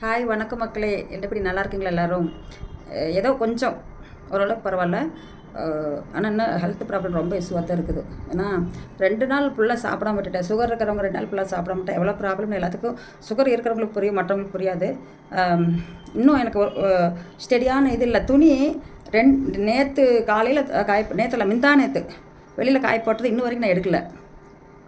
Hi வணக்கம் மக்களே. எப்படி நல்லா இருக்கீங்களா எல்லோரும்? ஏதோ கொஞ்சம் ஓரளவுக்கு பரவாயில்ல. ஆனால் இன்னும் ஹெல்த் ப்ராப்ளம் ரொம்ப இஷ்யூவாக தான் இருக்குது. ஏன்னா ரெண்டு நாள் ஃபுல்லாக சாப்பிடாம விட்டுட்டேன். சுகர் இருக்கிறவங்க ரெண்டு நாள் ஃபுல்லாக சாப்பிட மாட்டேன் எவ்வளோ ப்ராப்ளம் எல்லாத்துக்கும் சுகர் இருக்கிறவங்களுக்கு புரியும் மற்றவங்களுக்கு புரியாது. இன்னும் எனக்கு ஸ்டெடியான இது இல்லை. துணி ரெண்டு நேற்று காலையில் காய் நேற்றுல மிந்தா நேற்று வெளியில் காய போட்டது இன்னும் வரைக்கும் நான் எடுக்கலை.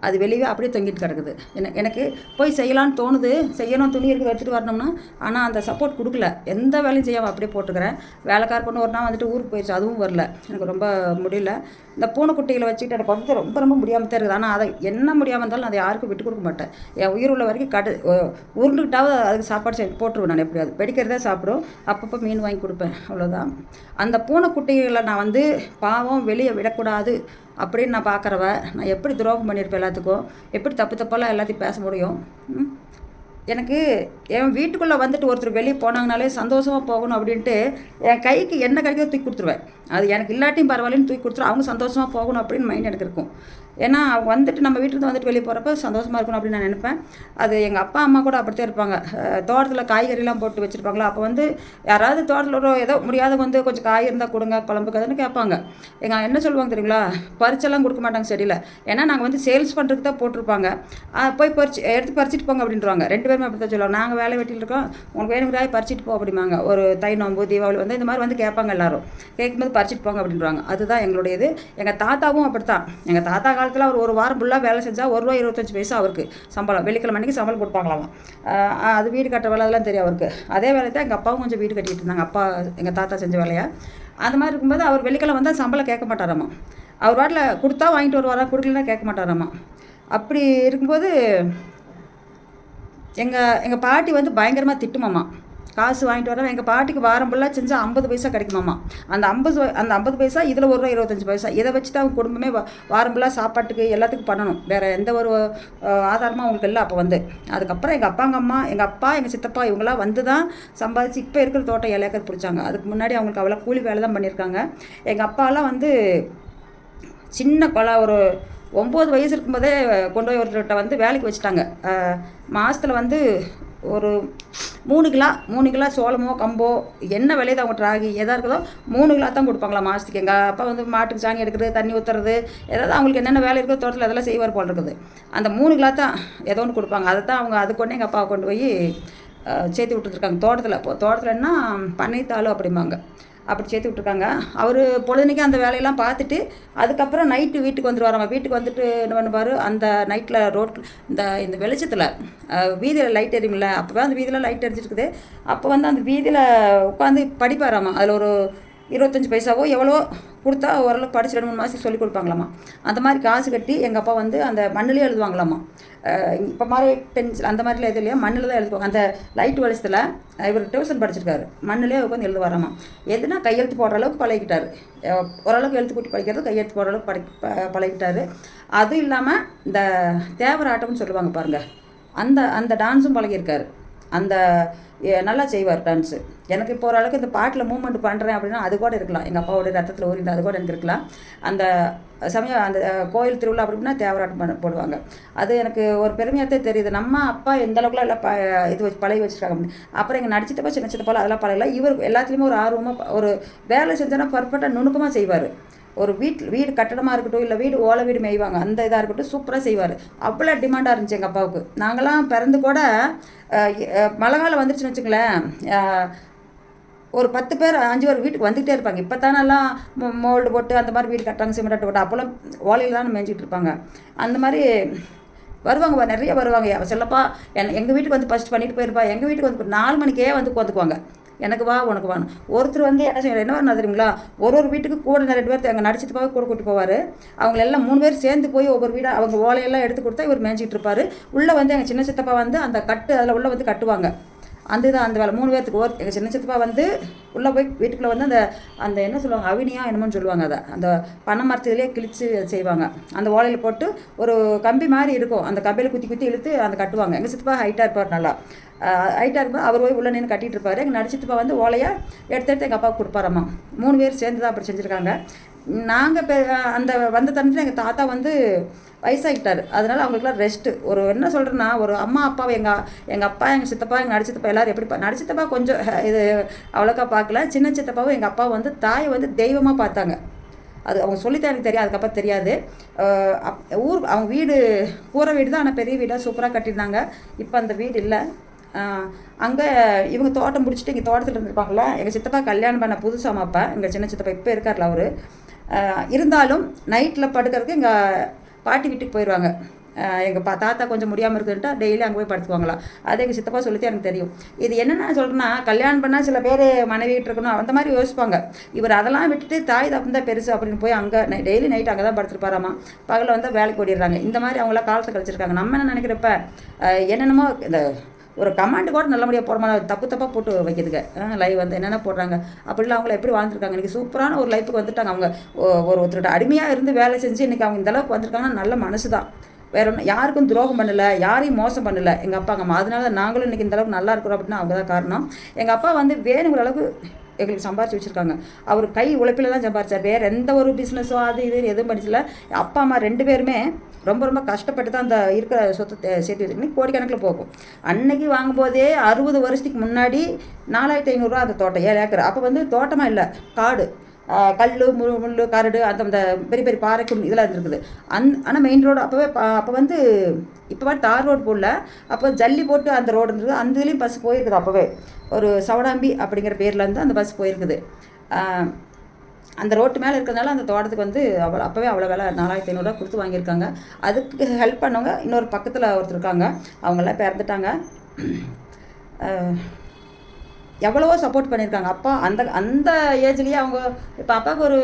அது வெளியே அப்படியே தொங்கிட்டு கிடக்குது. என எனக்கு போய் செய்யலான்னு தோணுது செய்யணும் துணி இருக்குது எடுத்துகிட்டு வரணும்னா ஆனால் அந்த சப்போர்ட் கொடுக்கல. எந்த வேலையும் செய்யாமல் அப்படியே போட்டுக்கிறேன். வேலைக்கார பொண்ணு ஒரு நாள் வந்துட்டு ஊருக்கு போயிடுச்சு அதுவும் வரல. எனக்கு ரொம்ப முடியல. இந்த பூனைக்குட்டிகளை வச்சுக்கிட்டு எனக்கு வந்து ரொம்ப ரொம்ப முடியாமல் தான் இருக்குது. ஆனால் அதை என்ன முடியாமல் இருந்தாலும் அதை யாருக்கும் விட்டு கொடுக்க மாட்டேன். என் உயிர் உள்ள வரைக்கும் கடு உருண்டுக்கிட்டாவது அதுக்கு சாப்பாடு செஞ்சு போட்டுருவேன் நான் எப்படியாவது. வெடிக்கிறதே சாப்பிடும். அப்பப்போ மீன் வாங்கி கொடுப்பேன் அவ்வளோதான் அந்த பூனைக்குட்டிகளை நான் வந்து பாவம் வெளியே விடக்கூடாது. அப்படின்னு நான் பார்க்குறவ நான் எப்படி துரோகம் பண்ணியிருப்பேன் எல்லாத்துக்கும்? எப்படி தப்பு தப்பெல்லாம் எல்லாத்தையும் பேச முடியும்? எனக்கு என் வீட்டுக்குள்ளே வந்துட்டு ஒருத்தர் வெளியே போனாங்கனாலே சந்தோஷமாக போகணும் அப்படின்ட்டு என் கைக்கு என்ன கிடைக்கோ தூக்கி கொடுத்துருவேன். அது எனக்கு இல்லாட்டியும் பரவாயில்லன்னு தூக்கி கொடுத்துருவேன் அவங்க சந்தோஷமாக போகணும் அப்படின்னு மைண்ட் எனக்கு இருக்கும். ஏன்னா அவங்க வந்துட்டு நம்ம வீட்டிலேருந்து வந்துட்டு வெளியே போகிறப்ப சந்தோஷமாக இருக்கணும் அப்படின்னு நான் நினைப்பேன். அது எங்கள் அப்பா அம்மா கூட அப்படித்தான் இருப்பாங்க. தோட்டத்தில் காய்கறிலாம் போட்டு வச்சுருப்பாங்களா? அப்போ வந்து யாராவது தோட்டத்தில் ஒரு ஏதோ முடியாதவங்க வந்து கொஞ்சம் காய் இருந்தால் கொடுங்க குழம்பு கதைன்னு கேட்பாங்க. எங்கள் என்ன சொல்லுவாங்க தெரியுங்களா? பறிச்செல்லாம் கொடுக்க மாட்டாங்க செடியில். ஏன்னா நாங்கள் வந்து சேல்ஸ் பண்ணுறதுக்கு தான் போட்டிருப்பாங்க. போய் பறிச்சு எடுத்து பறிச்சிட்டு போங்க அப்படின்றவாங்க ரெண்டு பேருமே அப்படி தான் சொல்லுவாங்க. நாங்கள் வேலை வெட்டியில் இருக்கோம். உங்களுக்கு வேணுங்கிறாய் பறிச்சிட்டு போ அப்படிம்பாங்க. ஒரு தை நோம்பு தீபாவளி வந்து இந்த மாதிரி வந்து கேட்பாங்க எல்லாரும். கேட்கும்போது பறிச்சிட்டு போங்க அப்படின்றாங்க. அதுதான் எங்களுடைய இது எங்கள் தாத்தாவும் அப்படித்தான். எங்கள் தாத்தா காலத்தில் அவர் ஒரு வாரம் ஃபுல்லாக வேலை செஞ்சால் ஒரு ரூபா இருபத்தஞ்சி பைசா அவருக்கு சம்பளம். வெள்ளிக்கிழமை அன்னைக்கு சம்பளம் கொடுப்பாங்களாம். அது வீடு கட்ட வேலை அதெல்லாம் தெரியும் அவருக்கு. அதே வேலை தான் எங்கள் அப்பாவும் கொஞ்சம் வீடு கட்டிட்டு இருந்தாங்க. அப்பா எங்கள் தாத்தா செஞ்ச வேலையை. அந்த மாதிரி இருக்கும்போது அவர் வெள்ளிக்கிழமை வந்தால் சம்பளம் கேட்க மாட்டாராமா. அவர் வாட்டில் கொடுத்தா வாங்கிட்டு வருவாரா கொடுக்கலன்னா கேட்க மாட்டாராமா. அப்படி இருக்கும்போது எங்கள் எங்கள் பாட்டி வந்து பயங்கரமாக திட்டுமாம்மா காசு வாங்கிட்டு வரேன் எங்கள் பாட்டிக்கு வாரம் ஃபுல்லாக செஞ்சால் ஐம்பது பைசா கிடைக்குமாம்மா அந்த ஐம்பது அந்த ஐம்பது பைசா இதில் ஒரு ரூபா இருபத்தஞ்சி பைசா. இதை வச்சு தான் அவங்க குடும்பமே வாரம் ஃபுல்லாக சாப்பாட்டுக்கு எல்லாத்துக்கும் பண்ணணும். வேறு எந்த ஒரு ஆதாரமும் அவங்களுக்கு இல்லை அப்போ வந்து. அதுக்கப்புறம் எங்கள் அப்பாங்க அம்மா எங்கள் அப்பா எங்கள் சித்தப்பா இவங்களாம் வந்து தான் சம்பாதிச்சு இப்போ இருக்கிற தோட்டம் ஏழு ஏக்கர் பிடிச்சாங்க. அதுக்கு முன்னாடி அவங்களுக்கு அவ்வளோ கூலி வேலை தான் பண்ணியிருக்காங்க. எங்கள் அப்பாலாம் வந்து சின்ன கொலை ஒரு ஒம்பது வயசு இருக்கும்போதே கொண்டு போய் ஒருத்தர்கிட்ட வந்து வேலைக்கு வச்சுட்டாங்க. மாதத்தில் வந்து ஒரு மூணு கிலோ மூணு கிலோ சோளமோ கம்போ என்ன விளையுது அவங்க ராகி எதாக இருக்குதோ மூணு கிலோ தான் கொடுப்பாங்களா மாதத்துக்கு எங்கள் அப்பா வந்து மாட்டுக்கு சாணி எடுக்கிறது தண்ணி ஊற்றுறது ஏதாவது அவங்களுக்கு என்னென்ன வேலை இருக்கோ தோட்டத்தில் அதெல்லாம் செய்வார் போல் இருக்குது. அந்த மூணு கிலோ தான் ஏதோ ஒன்று கொடுப்பாங்க. அதை தான் அவங்க அது கொண்டு எங்கள் அப்பாவை கொண்டு போய் சேர்த்து விட்டுருக்காங்க தோட்டத்தில் இப்போ தோட்டத்தில்னா பண்ணைத்தாலும் அப்படிம்பாங்க. அப்படி சேர்த்து விட்ருக்காங்க அவர் பொழுதுனைக்கு அந்த வேலையெல்லாம் பார்த்துட்டு அதுக்கப்புறம் நைட்டு வீட்டுக்கு வந்துடுவார் வந்துடுவாராம் வீட்டுக்கு வந்துட்டு என்ன பண்ணுவார்? அந்த நைட்டில் ரோட் இந்த இந்த வெளிச்சத்தில் வீதியில் லைட் எரியும்ல. அப்போ அந்த வீதியில் லைட் எரிஞ்சிருக்குது அப்போ வந்து அந்த வீதியில் உட்காந்து படிப்பாராமா? அதில் ஒரு இருபத்தஞ்சி பைசாவோ எவ்வளோ கொடுத்தா ஓரளவுக்கு படிச்சு ரெண்டு மூணு மாதத்துக்கு சொல்லி கொடுப்பாங்களாமா. அந்த மாதிரி காசு கட்டி எங்கள் அப்பா வந்து அந்த மண்ணிலே எழுதுவாங்களாமா. இப்போ மாதிரி பென்சில் அந்த மாதிரிலாம் எது இல்லையா? மண்ணில் தான் எழுதுவாங்க. அந்த லைட் வெளிச்சத்தில் இவர் டியூஷன் படிச்சிருக்காரு. மண்ணிலே உட்காந்து எழுது எழுதுவாராமா. எதுனா கையெழுத்து போடுற அளவுக்கு பழகிட்டார் ஓரளவுக்கு எழுத்து கூட்டி படிக்கிறது கையெழுத்து போடுற அளவுக்கு படி ப- பழகிட்டாரு அதுவும் இல்லாமல் இந்த தேவராட்டம்னு சொல்லுவாங்க பாருங்கள் அந்த அந்த டான்ஸும் பழகியிருக்காரு. அந்த நல்லா செய்வார் டான்ஸு எனக்கு இப்போ ஓரளவுக்கு இந்த பாட்டில் மூவ்மெண்ட் பண்ணுறேன் அப்படின்னா அது கூட இருக்கலாம். எங்கள் அப்பாவோட ரத்தத்தில் ஊறிந்த அது கூட எனக்கு இருக்கலாம். அந்த சமயம் அந்த கோயில் திருவிழா அப்படின்னா தேவராட்டம் பண்ண போடுவாங்க. அது எனக்கு ஒரு பெருமையாகத்தே தெரியுது. நம்ம அப்பா எந்த அளவுக்குலாம் எல்லாம் ப இது வச்சு பழகி வச்சுருக்காங்க அப்படின்னு. அப்புறம் எங்கள் நடிச்சிட்டப்போ சின்ன சின்ன போல அதெல்லாம் பழகல. இவர் எல்லாத்துலேயுமே ஒரு ஆர்வமாக ஒரு வேலை செஞ்சோன்னா பர்ஃபெக்டாக நுணுக்கமாக செய்வார். ஒரு வீட்டில் வீடு கட்டடமாக இருக்கட்டும் இல்லை வீடு ஓலை வீடு மேய்வாங்க அந்த இதாக இருக்கட்டும் சூப்பராக செய்வார். அவ்வளோ டிமாண்டாக இருந்துச்சு எங்கள் அப்பாவுக்கு. நாங்களாம் பிறந்து கூட மழை காலம் வந்துருச்சுன்னு வச்சுங்களேன் ஒரு பத்து பேர் அஞ்சு பேர் வீட்டுக்கு வந்துகிட்டே இருப்பாங்க. இப்போ தானெல்லாம் மோல்டு போட்டு அந்த மாதிரி வீடு கட்டுறாங்க சிமெண்ட் போட்டு அப்போல்லாம் ஓலையில் தான் மேய்ஞ்சிட்டு இருப்பாங்க. அந்த மாதிரி வருவாங்க நிறைய வருவாங்க. சிலப்பா என் எங்கள் வீட்டுக்கு வந்து ஃபஸ்ட் பண்ணிட்டு போயிருப்பா. எங்கள் வீட்டுக்கு வந்து நாலு மணிக்கே வந்து உட்காந்துக்குவாங்க. எனக்கு வா உனக்கு வான்னு. ஒருத்தர் வந்து என்ன செய்யணும் என்ன தெரியுங்களா? ஒரு ஒரு வீட்டுக்கு கூட ரெண்டு பேர் எங்கள் நடிச்சிட்டு போக கூட கூட்டி போவார். அவங்க எல்லாம் மூணு பேர் சேர்ந்து போய் ஒவ்வொரு வீடாக அவங்க ஓலையெல்லாம் எடுத்து கொடுத்தா இவர் மேய்ஞ்சிட்டு இருப்பார். உள்ளே வந்து எங்கள் சின்ன சித்தப்பா வந்து அந்த கட்டு அதில் உள்ளே வந்து கட்டுவாங்க. அந்த இது அந்த வேலை மூணு பேர்த்துக்கு ஒரு எங்கள் சின்ன சித்தப்பா வந்து உள்ளே போய் வீட்டுக்குள்ளே வந்து அந்த அந்த என்ன சொல்லுவாங்க அவினியா என்னமோன்னு சொல்லுவாங்க அதை. அந்த பனை மரத்துலேயே கிழிச்சு அதை செய்வாங்க. அந்த ஓலையில் போட்டு ஒரு கம்பி மாதிரி இருக்கும். அந்த கம்பியில் குத்தி குத்தி இழுத்து அந்த கட்டுவாங்க. எங்கள் சித்தப்பா ஹைட்டாக இருப்பார் நல்லா. ஹைட்டாக இருக்கும்போது அவர் போய் உள்ள நின்று கட்டிகிட்டு இருப்பார். எங்கள் நடிச்சிட்டுப்பா வந்து ஓலையை எடுத்து எடுத்து எங்கள் அப்பாவுக்கு கொடுப்பாராம்மா மூணு பேர் சேர்ந்து தான் அப்படி செஞ்சுருக்காங்க. நாங்கள் இப்போ அந்த வந்த தருணத்தில் எங்கள் தாத்தா வந்து வயசாகிட்டார் அதனால் அவங்களுக்குலாம் ரெஸ்ட்டு ஒரு என்ன சொல்கிறேன்னா ஒரு அம்மா அப்பாவை எங்கள் எங்கள் அப்பா எங்கள் சித்தப்பா எங்கள் நடிச்சித்தப்பா எல்லோரும் எப்படி பா நடிச்சித்தப்பா கொஞ்சம் இது அவ்வளோக்கா பார்க்கல. சின்ன சித்தப்பாவும் எங்கள் அப்பா வந்து தாயை வந்து தெய்வமாக பார்த்தாங்க. அது அவங்க சொல்லித்தான் எனக்கு தெரியும் அதுக்கப்புறம் தெரியாது. அப் ஊர் அவங்க வீடு கூரை வீடு தான் ஆனால் பெரிய வீடாக சூப்பராக கட்டியிருந்தாங்க. இப்போ அந்த வீடு இல்லை. அங்கே இவங்க தோட்டம் முடிச்சுட்டு இங்கே தோட்டத்தில் இருந்திருப்பாங்களா எங்கள் சித்தப்பா கல்யாணம் பண்ண புதுசாமா அப்பா. எங்கள் சின்ன சித்தப்பா இப்போ இருக்கார்ல அவர். இருந்தாலும் நைட்டில் படுக்கிறதுக்கு எங்கள் பாட்டி வீட்டுக்கு போயிடுவாங்க எங்கள் பா தாத்தா கொஞ்சம் முடியாமல் இருக்குன்ட்டா டெய்லி அங்கே போய் படுத்துவாங்களா அது எங்கள் சித்தப்பா சொல்லித்தான் எனக்கு தெரியும். இது என்னென்ன சொல்கிறேன்னா கல்யாணம் பண்ணால் சில பேர் மனைவிட்டு இருக்கணும் அந்த மாதிரி யோசிப்பாங்க. இவர் அதெல்லாம் விட்டுட்டு தாய் தப்பு தான் பெருசு அப்படின்னு போய் அங்கே டெய்லி நைட் அங்கே தான் படுத்துருப்பாராமா. பகலில் வந்து வேலைக்கு ஓடிடுறாங்க. இந்த மாதிரி அவங்களாம் காலத்தை கழிச்சிருக்காங்க. நம்ம என்ன நினைக்கிறப்ப என்னென்னமோ இந்த ஒரு கமாண்டு கூட நல்லபடியாக போட மாட்டாங்க தப்பு தப்பாக போட்டு வைக்கிறதுக்கு. லைவ் வந்து என்னென்ன போடுறாங்க? அப்படிலாம் அவங்கள எப்படி வாழ்ந்துருக்காங்க? இன்றைக்கி சூப்பரான ஒரு லைஃபுக்கு வந்துட்டாங்க அவங்க. ஒரு ஒருத்தரோட அடிமையாக இருந்து வேலை செஞ்சு இன்றைக்கி அவங்க இந்தளவுக்கு வந்திருக்காங்கன்னா நல்ல மனசு தான் வேற ஒன்றும் யாருக்கும் துரோகம் பண்ணலை யாரையும் மோசம் பண்ணலை. எங்கள் அப்பா அம்மா. அதனால நாங்களும் இன்றைக்கி இந்த அளவுக்கு நல்லா இருக்கிறோம் அப்படின்னா அவங்க தான் காரணம். எங்கள் அப்பா வந்து வேணுங்கிற அளவுக்கு எங்களுக்கு சம்பாரிச்சு வச்சுருக்காங்க. அவர் கை உழைப்பில் தான் சம்பாரிச்சார். வேறு எந்த ஒரு பிஸ்னஸோ அது இது எதுவும் படிச்சல அப்பா அம்மா ரெண்டு பேருமே ரொம்ப ரொம்ப கஷ்டப்பட்டு தான் அந்த இருக்கிற சொத்தை சேர்த்து வச்சுக்கணும் கோடிக்கணக்கில் போகும். அன்னைக்கு வாங்கும்போதே அறுபது வருஷத்துக்கு முன்னாடி நாலாயிரத்தி ஐநூறுரூவா அந்த தோட்டம் ஏழு ஏக்கர். அப்போ வந்து தோட்டமாக இல்லை காடு. கல் மு முள் கரடு அந்த அந்த பெரிய பெரிய பாறைக்கும் இதெல்லாம் இருந்திருக்குது. அந் ஆனால் மெயின் ரோடு அப்போவே அப்போ வந்து இப்போ தார் ரோடு போடல. அப்போ ஜல்லி போட்டு அந்த ரோடு இருந்தது. அந்த இதுலேயும் பஸ் போயிருக்குது அப்போவே. ஒரு சவடாம்பி அப்படிங்கிற பேரில் இருந்து அந்த பஸ் போயிருக்குது. அந்த ரோட்டு மேலே இருக்கிறதுனால அந்த தோட்டத்துக்கு வந்து அவ்வளோ அப்போவே அவ்வளோ வேலை நாலாயிரத்தி ஐநூறுரூவா கொடுத்து வாங்கியிருக்காங்க. அதுக்கு ஹெல்ப் பண்ணவங்க இன்னொரு பக்கத்தில் ஒருத்தர் இருக்காங்க. அவங்கெல்லாம் பிறந்துட்டாங்க. எவ்வளவோ சப்போர்ட் பண்ணியிருக்காங்க அப்பா அந்த அந்த ஏஜ்லேயே அவங்க இப்போ அப்பாவுக்கு ஒரு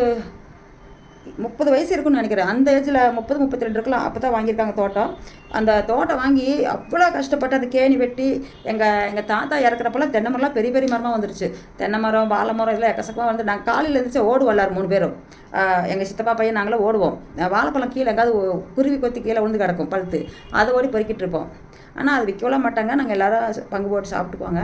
முப்பது வயசு இருக்குன்னு நினைக்கிறேன். அந்த ஏஜில் முப்பது முப்பத்தி ரெண்டு இருக்கலாம் அப்போ தான் வாங்கியிருக்காங்க தோட்டம். அந்த தோட்டம் வாங்கி அவ்வளோ கஷ்டப்பட்டு அந்த கேணி வெட்டி எங்கள் எங்கள் தாத்தா இறக்குறப்பெல்லாம் தென்னை மரம்லாம் பெரிய பெரிய மரமாக வந்துருச்சு. தென்னை மரம் வாழை மரம் இதெல்லாம் எக்கசக்கமாக வந்து நாங்கள் காலையில் இருந்துச்சு ஓடுவோம் எல்லாரும் மூணு பேரும். எங்கள் சித்தப்பா பையன் நாங்களும் ஓடுவோம். வாழைப்பழம் கீழே எங்காவது குருவி கொத்தி கீழே விழுந்து கிடக்கும் பழுத்து. அதை ஓடி பொறுக்கிட்டு இருப்போம். ஆனால் அது விற்கலாம் மாட்டாங்க. நாங்கள் எல்லோரும் பங்கு போட்டு சாப்பிட்டுக்குவாங்க.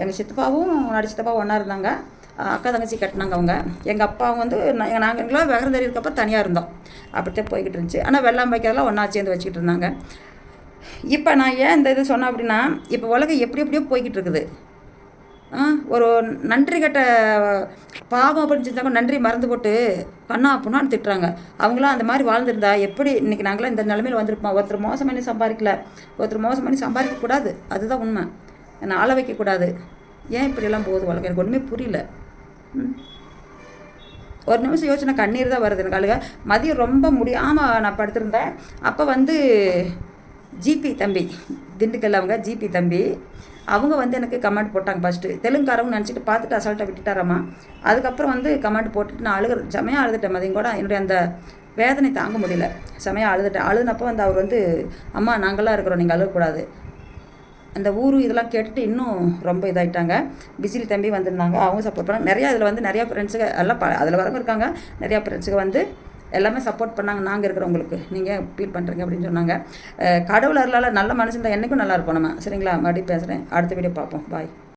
எங்கள் சித்தப்பாவும் நடு சித்தப்பாவும் ஒன்றா இருந்தாங்க. அக்கா தங்கச்சி கட்டினாங்க அவங்க. எங்கள் அப்பா வந்து நாங்கள் எங்களாம் விவரம் தெரியிருக்கப்ப தனியாக இருந்தோம். அப்படித்தான் போய்கிட்டு இருந்துச்சு. ஆனால் வெள்ளம் வைக்கிறதெல்லாம் ஒன்றா சேர்ந்து வச்சுக்கிட்டு இருந்தாங்க. இப்போ நான் ஏன் இந்த இது சொன்னேன் அப்படின்னா இப்போ உலகம் எப்படி எப்படியோ போய்கிட்டு இருக்குது. ஒரு நன்றி கட்ட பாவம் அப்படின்னு செஞ்சாங்க நன்றி மறந்து போட்டு கண்ணா அப்படின்னு திட்டுறாங்க. அவங்களாம் அந்த மாதிரி வாழ்ந்துருந்தா எப்படி இன்றைக்கி நாங்களாம் இந்த நிலமையில வந்திருப்போம்? ஒருத்தர் மோசம் பண்ணி சம்பாதிக்கல. ஒருத்தர் மோசம் பண்ணி சம்பாதிக்கக்கூடாது. அதுதான் உண்மை. என்னை ஆள வைக்கக்கூடாது. ஏன் இப்படியெல்லாம் போகுது உலகம்? எனக்கு ஒன்றுமே புரியல. ஒரு நிமிஷம் யோசனை கண்ணீர் தான் வருது எனக்கு அழுக. மதியம் ரொம்ப முடியாமல் நான் படுத்திருந்தேன். அப்போ வந்து ஜிபி தம்பி திண்டுக்கல் அவங்க ஜிபி தம்பி அவங்க வந்து எனக்கு கமெண்ட் போட்டாங்க ஃபஸ்ட்டு தெலுங்குக்காரவங்க நினச்சிட்டு பார்த்துட்டு அசால்ட்டாக விட்டுட்டாராம்மா அதுக்கப்புறம் வந்து கமெண்ட் போட்டுட்டு நான் அழுகிற செமையாக அழுதுட்டேன் மதியம் கூட. என்னுடைய அந்த வேதனை தாங்க முடியல. செமையாக அழுதுட்டேன். அழுதுனப்போ வந்து அவர் வந்து அம்மா நாங்களாம் இருக்கிறோம் நீங்கள் அழுகக்கூடாது. அந்த ஊரு இதெல்லாம் கேட்டுட்டு இன்னும் ரொம்ப இதாகிட்டாங்க பிசிலி தம்பி வந்திருந்தாங்க. அவங்க சப்போர்ட் பண்ணாங்க. நிறையா இதில் வந்து நிறையா ஃப்ரெண்ட்ஸுங்க எல்லாம் ப அதில் வரவங்க இருக்காங்க. நிறையா ஃப்ரெண்ட்ஸுக்கு வந்து எல்லாமே சப்போர்ட் பண்ணாங்க. நாங்கள் இருக்கிறவங்களுக்கு. நீங்கள் ஃபீல் பண்ணுறீங்க அப்படின்னு சொன்னாங்க. கடவுளர்களால் கடவுள் அருளால் நல்ல மனுஷன் தான். என்றைக்கும் நல்லா இருப்போம் நம்ம. சரிங்களா? மறுபடியும் பேசுகிறேன் அடுத்த வீடியோ பார்ப்போம். பாய்